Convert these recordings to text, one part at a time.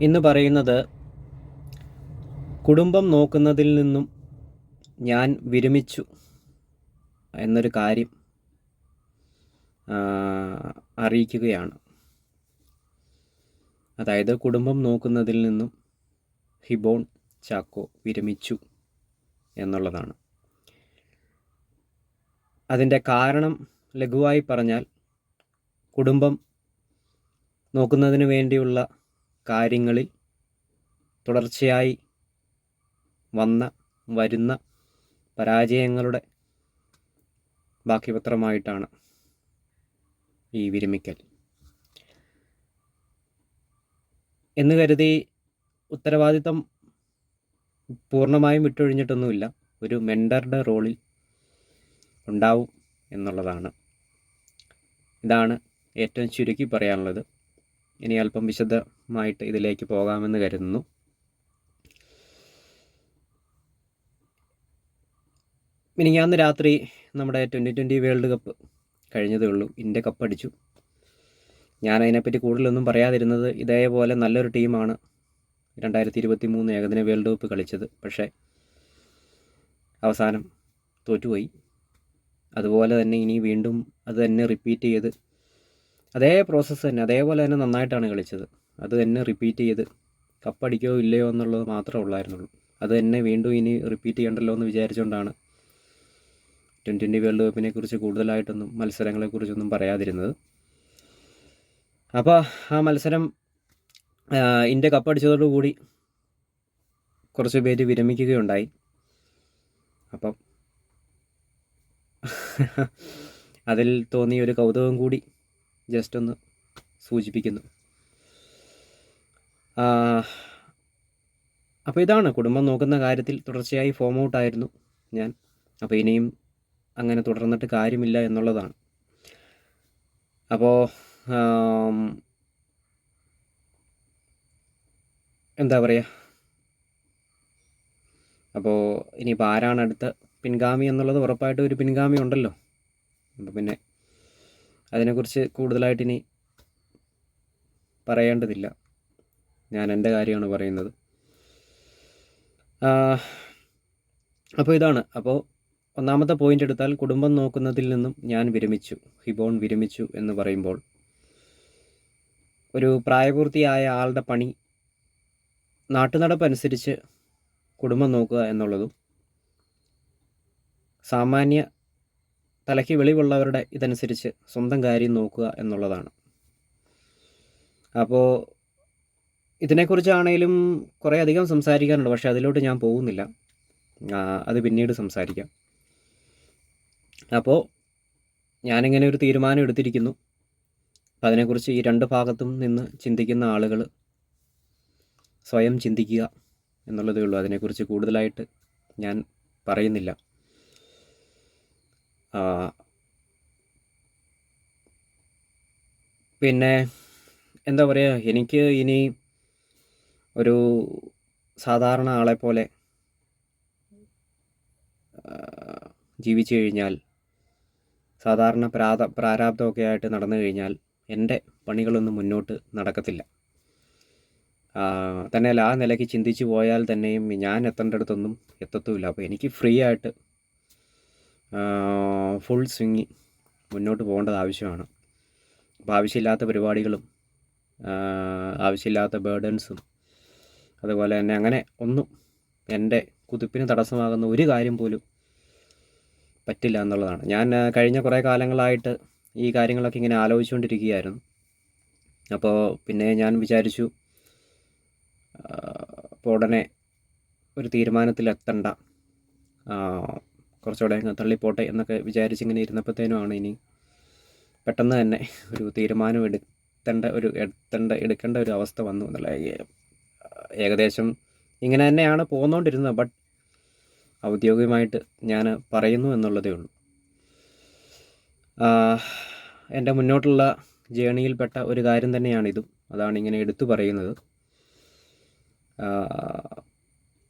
ഇന്ന് പറയുന്നത് കുടുംബം നോക്കുന്നതിൽ നിന്നും ഞാൻ വിരമിച്ചു എന്നൊരു കാര്യം അറിയിക്കുകയാണ്. അതായത് കുടുംബം നോക്കുന്നതിൽ നിന്നും ഹിബോൺ ചാക്കോ വിരമിച്ചു എന്നുള്ളതാണ്. അതിന്റെ കാരണം ലഘുവായി പറഞ്ഞാൽ കുടുംബം നോക്കുന്നതിന് വേണ്ടിയുള്ള കാര്യങ്ങളിൽ തുടർച്ചയായി വന്ന വരുന്ന പരാജയങ്ങളുടെ ബാക്കിപത്രമായിട്ടാണ് ഈ വിരമിക്കൽ. എന്ന് കരുതി ഉത്തരവാദിത്തം പൂർണമായും വിട്ടൊഴിഞ്ഞിട്ടൊന്നുമില്ല. ഒരു മെൻഡറുടെ റോളിൽ ഉണ്ടാവും എന്നുള്ളതാണ്. ഇതാണ് ഏറ്റവും ചുരുക്കി പറയാനുള്ളത്. ഇനി അല്പം വിശദമായിട്ട് ഇതിലേക്ക് പോകാമെന്ന് കരുതുന്നു. മിനിങ്ങാന്ന് രാത്രി നമ്മുടെ ട്വന്റി ട്വന്റി വേൾഡ് കപ്പ് കഴിഞ്ഞതേ ഉള്ളൂ. ഇന്ത്യ കപ്പടിച്ചു ഞാൻ അതിനെപ്പറ്റി കൂടുതലൊന്നും പറയാതിരുന്നത് ഇതേപോലെ നല്ലൊരു ടീമാണ് രണ്ടായിരത്തി ഇരുപത്തി മൂന്ന് ഏകദിന വേൾഡ് കപ്പ് കളിച്ചത്. പക്ഷേ അവസാനം തോറ്റുപോയി. അതുപോലെ തന്നെ ഇനി വീണ്ടും അത് തന്നെ റിപ്പീറ്റ് ചെയ്ത് അതേ പ്രോസസ്സ് തന്നെ അതേപോലെ തന്നെ നന്നായിട്ടാണ് കളിച്ചത്. അത് തന്നെ റിപ്പീറ്റ് ചെയ്ത് കപ്പടിക്കോ ഇല്ലയോ എന്നുള്ളത് മാത്രമേ ഉള്ളായിരുന്നുള്ളൂ. അത് തന്നെ വീണ്ടും ഇനി റിപ്പീറ്റ് ചെയ്യണ്ടല്ലോ എന്ന് വിചാരിച്ചുകൊണ്ടാണ് ട്വന്റി ട്വന്റി വേൾഡ് കപ്പിനെ കുറിച്ച് കൂടുതലായിട്ടൊന്നും മത്സരങ്ങളെക്കുറിച്ചൊന്നും പറയാതിരുന്നത്. അപ്പോൾ ആ മത്സരം ഇന്ത്യ കപ്പടിച്ചതോടുകൂടി കുറച്ച് പേര് വിരമിക്കുകയുണ്ടായി. അപ്പം അതിൽ തോന്നിയ ഒരു കൗതുകം കൂടി ജസ്റ്റ് ഒന്ന് സൂചിപ്പിക്കുന്നു അപ്പോൾ ഇതാണ് കുടുംബം നോക്കുന്ന കാര്യത്തിൽ തുടർച്ചയായി ഫോം ഔട്ടായിരുന്നു ഞാൻ. അപ്പോൾ ഇനിയും അങ്ങനെ തുടർന്നിട്ട് കാര്യമില്ല എന്നുള്ളതാണ്. അപ്പോൾ എന്താ പറയുക അപ്പോൾ ഇനിയിപ്പോൾ ആരാണ് അടുത്ത പിൻഗാമി എന്നുള്ളത് ഉറപ്പായിട്ടും ഒരു പിൻഗാമി ഉണ്ടല്ലോ. അപ്പോൾ പിന്നെ അതിനെക്കുറിച്ച് കൂടുതലായിട്ട് ഇനി പറയേണ്ടതില്ല. ഞാൻ എന്റെ കാര്യമാണ് പറയുന്നത്. അപ്പോൾ ഇതാണ്. അപ്പോൾ ഒന്നാമത്തെ പോയിന്റ് എടുത്താൽ കുടുംബം നോക്കുന്നതിൽ നിന്നും ഞാൻ വിരമിച്ചു. ഹിബോൺ വിരമിച്ചു എന്ന് പറയുമ്പോൾ ഒരു പ്രായപൂർത്തിയായ ആളുടെ പണി നാട്ടുനടപ്പനുസരിച്ച് കുടുംബം നോക്കുക എന്നുള്ളതും സാമാന്യ തലയ്ക്ക് വെളിവുള്ളവരുടെ ഇതനുസരിച്ച് സ്വന്തം കാര്യം നോക്കുക എന്നുള്ളതാണ്. അപ്പോൾ ഇതിനെക്കുറിച്ചാണേലും കുറേ അധികം സംസാരിക്കാനുണ്ട്. പക്ഷേ അതിലോട്ട് ഞാൻ പോകുന്നില്ല. അത് പിന്നീട് സംസാരിക്കാം. അപ്പോൾ ഞാനിങ്ങനെ ഒരു തീരുമാനം എടുത്തിരിക്കുന്നു. അപ്പം അതിനെക്കുറിച്ച് ഈ രണ്ട് ഭാഗത്തും നിന്ന് ചിന്തിക്കുന്ന ആളുകൾ സ്വയം ചിന്തിക്കുക എന്നുള്ളതേ ഉള്ളൂ. അതിനെക്കുറിച്ച് കൂടുതലായിട്ട് ഞാൻ പറയുന്നില്ല. പിന്നെ എന്താ പറയുക എനിക്ക് ഇനി ഒരു സാധാരണ ആളെ പോലെ ജീവിച്ചു കഴിഞ്ഞാൽ സാധാരണ പ്രാത പ്രാരാബ്ദമൊക്കെ ആയിട്ട് നടന്നു കഴിഞ്ഞാൽ എന്റെ പണികളൊന്നും മുന്നോട്ട് നടക്കത്തില്ല. തന്നെയല്ല ആ നിലയ്ക്ക് ചിന്തിച്ചു പോയാൽ തന്നെയും ഞാൻ എത്തേണ്ടടുത്തൊന്നും എത്തത്തുമില്ല. അപ്പോൾ എനിക്ക് ഫ്രീ ആയിട്ട് ഫുൾ സ്വിങ്ങി മുന്നോട്ട് പോകേണ്ടത് ആവശ്യമാണ്. അപ്പോൾ ആവശ്യമില്ലാത്ത പരിപാടികളും ആവശ്യമില്ലാത്ത ബേർഡൻസും അതുപോലെ തന്നെ അങ്ങനെ ഒന്നും എന്റെ കുതിപ്പിന് തടസ്സമാകുന്ന ഒരു കാര്യം പോലും പറ്റില്ല എന്നുള്ളതാണ്. ഞാൻ കഴിഞ്ഞ കുറേ കാലങ്ങളായിട്ട് ഈ കാര്യങ്ങളൊക്കെ ഇങ്ങനെ ആലോചിച്ചുകൊണ്ടിരിക്കുകയായിരുന്നു. അപ്പോൾ പിന്നെ ഞാൻ വിചാരിച്ചു അപ്പോൾ ഉടനെ ഒരു തീരുമാനത്തിലെത്തണ്ട. കുറച്ചുകൂടെ അങ്ങ് തള്ളിപ്പോട്ടെ എന്നൊക്കെ വിചാരിച്ചിങ്ങനെ ഇരുന്നപ്പോഴത്തേനുമാണ് ഇനി പെട്ടെന്ന് തന്നെ ഒരു തീരുമാനം എടുത്തേണ്ട ഒരു എടുത്തേണ്ട എടുക്കേണ്ട ഒരു അവസ്ഥ വന്നു എന്നുള്ള ഏകദേശം ഇങ്ങനെ തന്നെയാണ് പോന്നുകൊണ്ടിരുന്നത് ബട്ട് ഔദ്യോഗികമായിട്ട് ഞാൻ പറയുന്നു എന്നുള്ളതേ ഉള്ളൂ. എന്റെ മുന്നോട്ടുള്ള ജേണിയിൽപ്പെട്ട ഒരു കാര്യം തന്നെയാണിതും. അതാണ് ഇങ്ങനെ എടുത്തു പറയുന്നത്.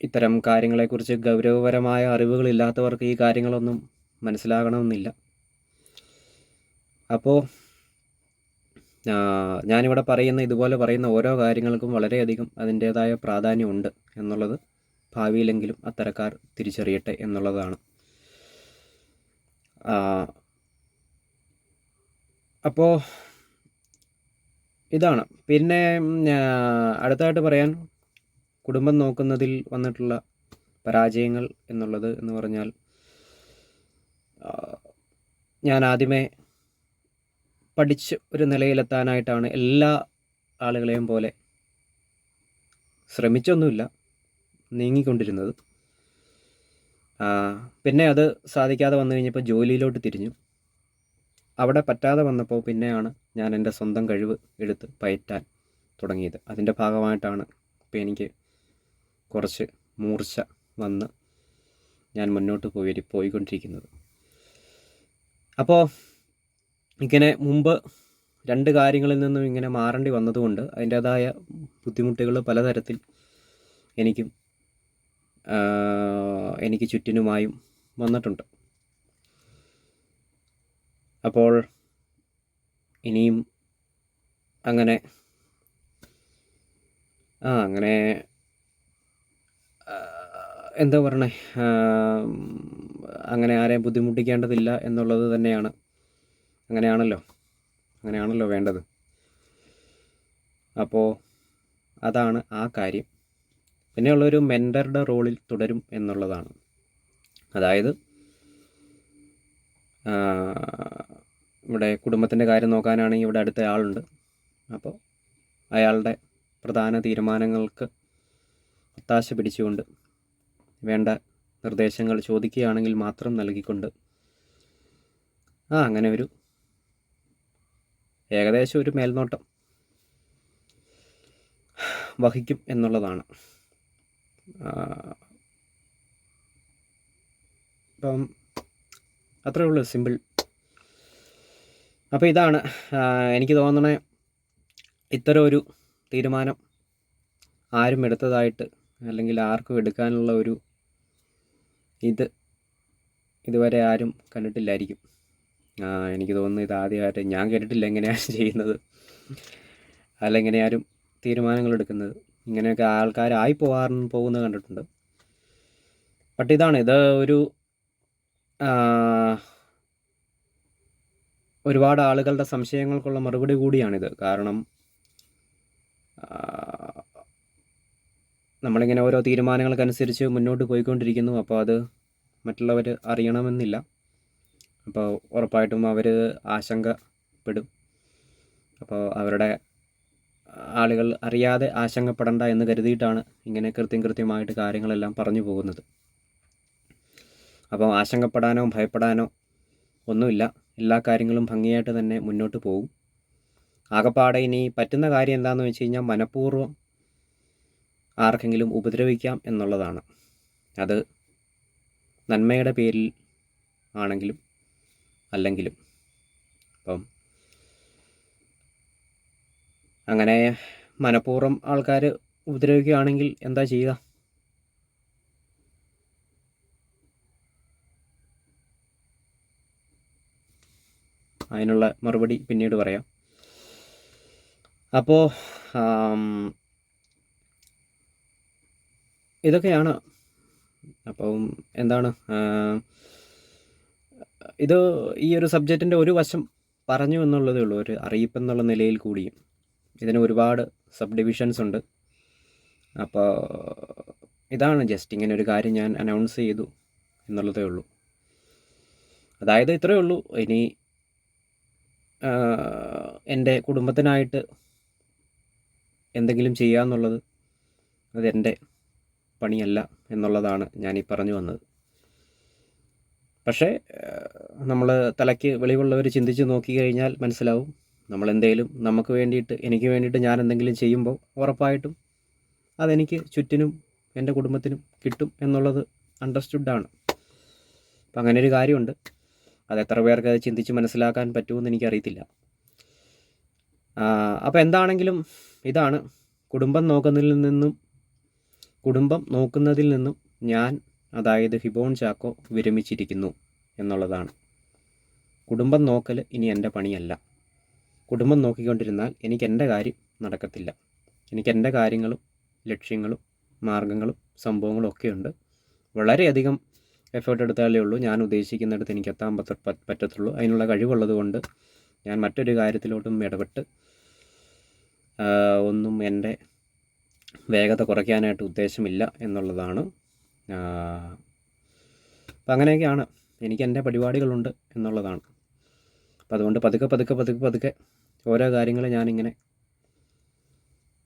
ഇത്തരം കാര്യങ്ങളെക്കുറിച്ച് ഗൗരവപരമായ അറിവുകളില്ലാത്തവർക്ക് ഈ കാര്യങ്ങളൊന്നും മനസ്സിലാകണമെന്നില്ല. അപ്പോൾ ഞാനിവിടെ പറയുന്ന ഇതുപോലെ പറയുന്ന ഓരോ കാര്യങ്ങൾക്കും വളരെയധികം അതിന്റേതായ പ്രാധാന്യമുണ്ട് എന്നുള്ളത് ഭാവിയിലെങ്കിലും അത്തരക്കാർ തിരിച്ചറിയട്ടെ എന്നുള്ളതാണ്. അപ്പോൾ ഇതാണ്. പിന്നെ അടുത്തായിട്ട് പറയാൻ കുടുംബം നോക്കുന്നതിൽ വന്നിട്ടുള്ള പരാജയങ്ങൾ എന്നുള്ളത് എന്ന് പറഞ്ഞാൽ ഞാൻ ആദ്യമേ പഠിച്ച് ഒരു നിലയിലെത്താനായിട്ടാണ് എല്ലാ ആളുകളെയും പോലെ ശ്രമിച്ചൊന്നുമില്ല നീങ്ങിക്കൊണ്ടിരുന്നത്. പിന്നെ അത് സാധിക്കാതെ വന്നു കഴിഞ്ഞപ്പോൾ ജോലിയിലോട്ട് തിരിഞ്ഞു. അവിടെ പറ്റാതെ വന്നപ്പോൾ പിന്നെയാണ് ഞാൻ എന്റെ സ്വന്തം കഴിവ് എടുത്ത് പയറ്റാൻ തുടങ്ങിയത്. അതിന്റെ ഭാഗമായിട്ടാണ് ഇപ്പോൾ എനിക്ക് കുറച്ച് മൂർച്ച വന്ന് ഞാൻ മുന്നോട്ട് പോയി പോയിക്കൊണ്ടിരിക്കുന്നത്. അപ്പോൾ ഇങ്ങനെ മുമ്പ് രണ്ട് കാര്യങ്ങളിൽ നിന്നും ഇങ്ങനെ മാറേണ്ടി വന്നതുകൊണ്ട് അതിന്റേതായ ബുദ്ധിമുട്ടുകൾ പലതരത്തിൽ എനിക്കും എനിക്ക് ചുറ്റിനുമായും വന്നിട്ടുണ്ട്. അപ്പോൾ ഇനിയും അങ്ങനെ ആ അങ്ങനെ എന്താ പറയണേ? അങ്ങനെ ആരെയും ബുദ്ധിമുട്ടിക്കേണ്ടതില്ല എന്നുള്ളത് തന്നെയാണ്. അങ്ങനെയാണല്ലോ. അങ്ങനെയാണല്ലോ വേണ്ടത്. അപ്പോൾ അതാണ് ആ കാര്യം. പിന്നെയുള്ളൊരു മെന്ററുടെ റോളിൽ തുടരും എന്നുള്ളതാണ്. അതായത് ഇവിടെ കുടുംബത്തിന്റെ കാര്യം നോക്കാനാണെങ്കിൽ ഇവിടെ അടുത്ത ആളുണ്ട്. അപ്പോൾ അയാളുടെ പ്രധാന തീരുമാനങ്ങൾക്ക് ഒത്താശ പിടിച്ചുകൊണ്ട് വേണ്ട നിർദ്ദേശങ്ങൾ ചോദിക്കുകയാണെങ്കിൽ മാത്രം നൽകിക്കൊണ്ട്. ആ അങ്ങനെ ഒരു ഏകദേശം ഒരു മേൽനോട്ടം. വഹിക്കും എന്നുള്ളതാണ്. ഇപ്പം അത്രേ ഉള്ളൂ സിമ്പിൾ. അപ്പോൾ ഇതാണ് എനിക്ക് തോന്നണേ ഇത്തരം ഒരു തീരുമാനം ആരും എടുത്തതായിട്ട് അല്ലെങ്കിൽ ആർക്കും എടുക്കാനുള്ള ഒരു ഇത് ഇതുവരെ ആരും കണ്ടിട്ടില്ലായിരിക്കും. എനിക്ക് തോന്നുന്നു ഇത് ആദ്യമായിട്ട് ഞാൻ കേട്ടിട്ടില്ല എങ്ങനെയാണ് ചെയ്യുന്നത്. അല്ല ഇങ്ങനെ ആരും തീരുമാനങ്ങൾ എടുക്കുന്നത്. ഇങ്ങനെയൊക്കെ ആൾക്കാരായി പോകാൻ പോകുന്നത് കണ്ടിട്ടുണ്ട്. ബട്ട് ഇതാണ് ഇത് ഒരു ഒരുപാട് ആളുകളുടെ സംശയങ്ങൾക്കുള്ള മറുപടി കൂടിയാണിത്. കാരണം നമ്മളിങ്ങനെ ഓരോ തീരുമാനങ്ങൾക്കനുസരിച്ച് മുന്നോട്ട് പോയിക്കൊണ്ടിരിക്കുന്നു. അപ്പോൾ അത് മറ്റുള്ളവർ അറിയണമെന്നില്ല. അപ്പോൾ ഉറപ്പായിട്ടും അവർ ആശങ്കപ്പെടും. അപ്പോൾ അവരുടെ ആളുകൾ അറിയാതെ ആശങ്കപ്പെടണ്ട എന്ന് കരുതിയിട്ടാണ് ഇങ്ങനെ കൃത്യം കൃത്യമായിട്ട് കാര്യങ്ങളെല്ലാം പറഞ്ഞു പോകുന്നത്. അപ്പോൾ ആശങ്കപ്പെടാനോ ഭയപ്പെടാനോ ഒന്നുമില്ല. എല്ലാ കാര്യങ്ങളും ഭംഗിയായിട്ട് തന്നെ മുന്നോട്ട് പോകും. ആകപ്പാടെ ഇനി പറ്റുന്ന കാര്യം എന്താണെന്ന് വെച്ച് കഴിഞ്ഞാൽ മനഃപൂർവം ആർക്കെങ്കിലും ഉപദ്രവിക്കാം എന്നുള്ളതാണ്. അത് നന്മയുടെ പേരിൽ ആണെങ്കിലും അല്ലെങ്കിലും. അപ്പം അങ്ങനെ മനഃപൂർവം ആൾക്കാർ ഉപദ്രവിക്കുകയാണെങ്കിൽ എന്താ ചെയ്യുക? അതിനുള്ള മറുപടി പിന്നീട് പറയാം. അപ്പോൾ ഇതൊക്കെയാണ്. അപ്പം എന്താണ് ഇത് ഈ ഒരു സബ്ജക്റ്റിന്റെ ഒരു വശം പറഞ്ഞു എന്നുള്ളതേ ഉള്ളൂ. ഒരു അറിയിപ്പ് എന്നുള്ള നിലയിൽ കൂടിയും. ഇതിന് ഒരുപാട് സബ് ഡിവിഷൻസ് ഉണ്ട്. അപ്പോൾ ഇതാണ് ജസ്റ്റ് ഇങ്ങനെ ഒരു കാര്യം ഞാൻ അനൗൺസ് ചെയ്തു എന്നുള്ളതേ ഉള്ളൂ. അതായത് ഇത്രയേ ഉള്ളൂ. ഇനി എന്റെ കുടുംബത്തിനായിട്ട് എന്തെങ്കിലും ചെയ്യാന്നുള്ളത് അതെന്റെ പണിയല്ല എന്നുള്ളതാണ് ഈ പറഞ്ഞു വന്നത്. പക്ഷേ നമ്മൾ തലയ്ക്ക് വെളിവുള്ളവർ ചിന്തിച്ച് നോക്കി കഴിഞ്ഞാൽ മനസ്സിലാവും നമ്മൾ എന്തെങ്കിലും നമുക്ക് വേണ്ടിയിട്ട് എനിക്ക് വേണ്ടിയിട്ട് ഞാൻ എന്തെങ്കിലും ചെയ്യുമ്പോൾ ഉറപ്പായിട്ടും അതെനിക്ക് ചുറ്റിനും എന്റെ കുടുംബത്തിനും കിട്ടും എന്നുള്ളത് അണ്ടർസ്റ്റുഡാണ് അപ്പം അങ്ങനെ ഒരു കാര്യമുണ്ട്. അത് എത്ര പേർക്ക് അത് ചിന്തിച്ച് മനസ്സിലാക്കാൻ പറ്റുമെന്ന് എനിക്കറിയത്തില്ല. അപ്പോൾ എന്താണെങ്കിലും ഇതാണ്. കുടുംബം നോക്കുന്നതിൽ നിന്നും കുടുംബം നോക്കുന്നതിൽ നിന്നും ഞാൻ അതായത് ഹിബോൺ ചാക്കോ വിരമിച്ചിരിക്കുന്നു എന്നുള്ളതാണ്. കുടുംബം നോക്കൽ ഇനി എന്റെ പണിയല്ല. കുടുംബം നോക്കിക്കൊണ്ടിരുന്നാൽ എനിക്ക് എന്റെ കാര്യം നടക്കത്തില്ല. എനിക്ക് എന്റെ കാര്യങ്ങളും ലക്ഷ്യങ്ങളും മാർഗങ്ങളും സംഭവങ്ങളും ഒക്കെ ഉണ്ട്. വളരെയധികം എഫേർട്ട് എടുത്താലേ ഉള്ളൂ. ഞാൻ ഉദ്ദേശിക്കുന്നിടത്ത് എനിക്ക് എത്താൻ പറ്റ പറ്റത്തുള്ളൂ. അതിനുള്ള കഴിവുള്ളതുകൊണ്ട് ഞാൻ മറ്റൊരു കാര്യത്തിലോട്ടും ഇടപെട്ട് ഒന്നും എന്റെ വേഗത കുറയ്ക്കാനായിട്ട് ഉദ്ദേശമില്ല എന്നുള്ളതാണ്. അപ്പം അങ്ങനെയൊക്കെയാണ് എനിക്ക് എന്റെ പരിപാടികളുണ്ട് എന്നുള്ളതാണ്. അപ്പം അതുകൊണ്ട് പതുക്കെ പതുക്കെ പതുക്കെ പതുക്കെ ഓരോ കാര്യങ്ങൾ ഞാനിങ്ങനെ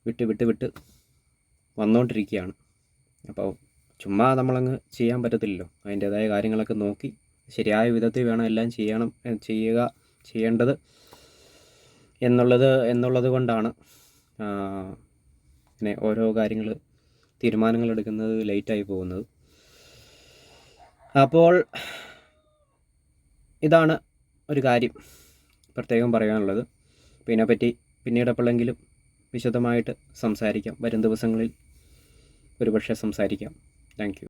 വിട്ട് വിട്ട് വിട്ട് വന്നുകൊണ്ടിരിക്കുകയാണ് അപ്പോൾ ചുമ്മാ നമ്മളങ്ങ് ചെയ്യാൻ പറ്റത്തില്ലല്ലോ. അതിന്റേതായ കാര്യങ്ങളൊക്കെ നോക്കി ശരിയായ വിധത്തിൽ വേണം എല്ലാം ചെയ്യണം ചെയ്യുക ചെയ്യേണ്ടത് എന്നുള്ളത് എന്നുള്ളത് കൊണ്ടാണ്. ഇങ്ങനെ ഓരോ കാര്യങ്ങൾ തീരുമാനങ്ങൾ എടുക്കുന്നത് ലേറ്റായി പോകുന്നത്. അപ്പോൾ ഇതാണ് ഒരു കാര്യം പ്രത്യേകം പറയാനുള്ളത്. അപ്പോൾ ഇതിനെപ്പറ്റി പിന്നീട് എപ്പോഴെങ്കിലും വിശദമായിട്ട് സംസാരിക്കാം. വരും ദിവസങ്ങളിൽ ഒരുപക്ഷെ സംസാരിക്കാം. താങ്ക്